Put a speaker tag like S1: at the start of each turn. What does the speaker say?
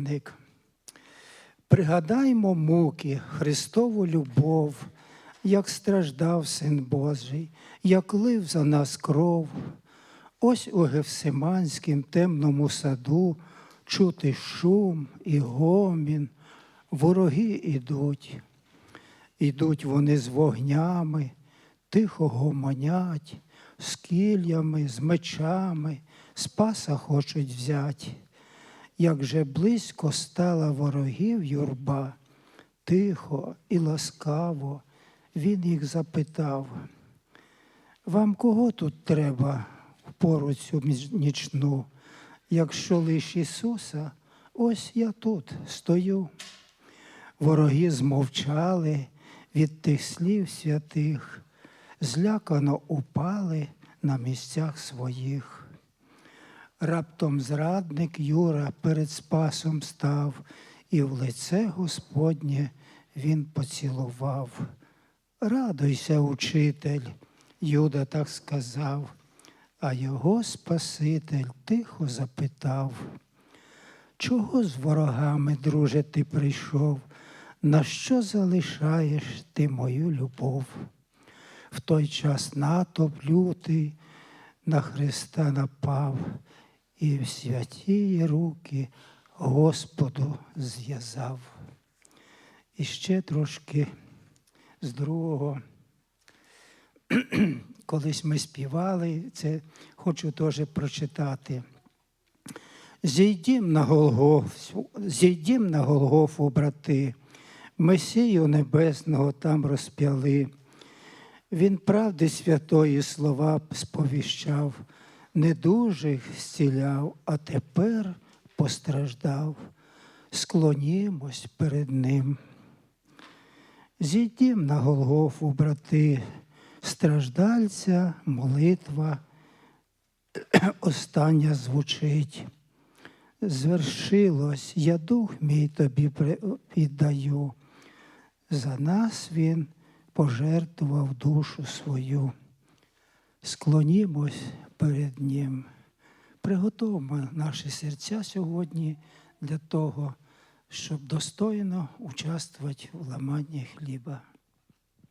S1: Ник. Пригадаймо муки, Христову любов, як страждав Син Божий, як лив за нас кров. Ось у Гевсиманськім темному саду чути шум і гомін, вороги ідуть. Ідуть вони з вогнями, тихо гомонять, з кільями, з мечами, спаса хочуть взять. Як же близько стала ворогів юрба, тихо і ласкаво він їх запитав. Вам кого тут треба в пору цю нічну? Якщо лиш Ісуса, ось я тут стою. Вороги змовчали від тих слів святих, злякано упали на місцях своїх. Раптом зрадник Юра перед Спасом став, і в лице Господнє він поцілував. Радуйся, учитель, Юда так сказав, а його Спаситель тихо запитав. Чого з ворогами, друже, ти прийшов? На що залишаєш ти мою любов? В той час натовп лютий на Христа напав, і в святі руки Господу зв'язав. І ще трошки з другого. Колись ми співали, це хочу теж прочитати. Зійдім на Голгофу, зійдім на Голгофу, брати, Месію Небесного там розп'яли. Він правди святої слова сповіщав, недужих зціляв, а тепер постраждав. Склонімось перед Ним. Зійдім на Голгофу, брати, страждальця, молитва остання звучить. Звершилось, я дух мій тобі віддаю. За нас він пожертвував душу свою. Склонімось перед Ним. Приготовимо наші серця сьогодні для того, щоб достойно участвувати в ламанні хліба.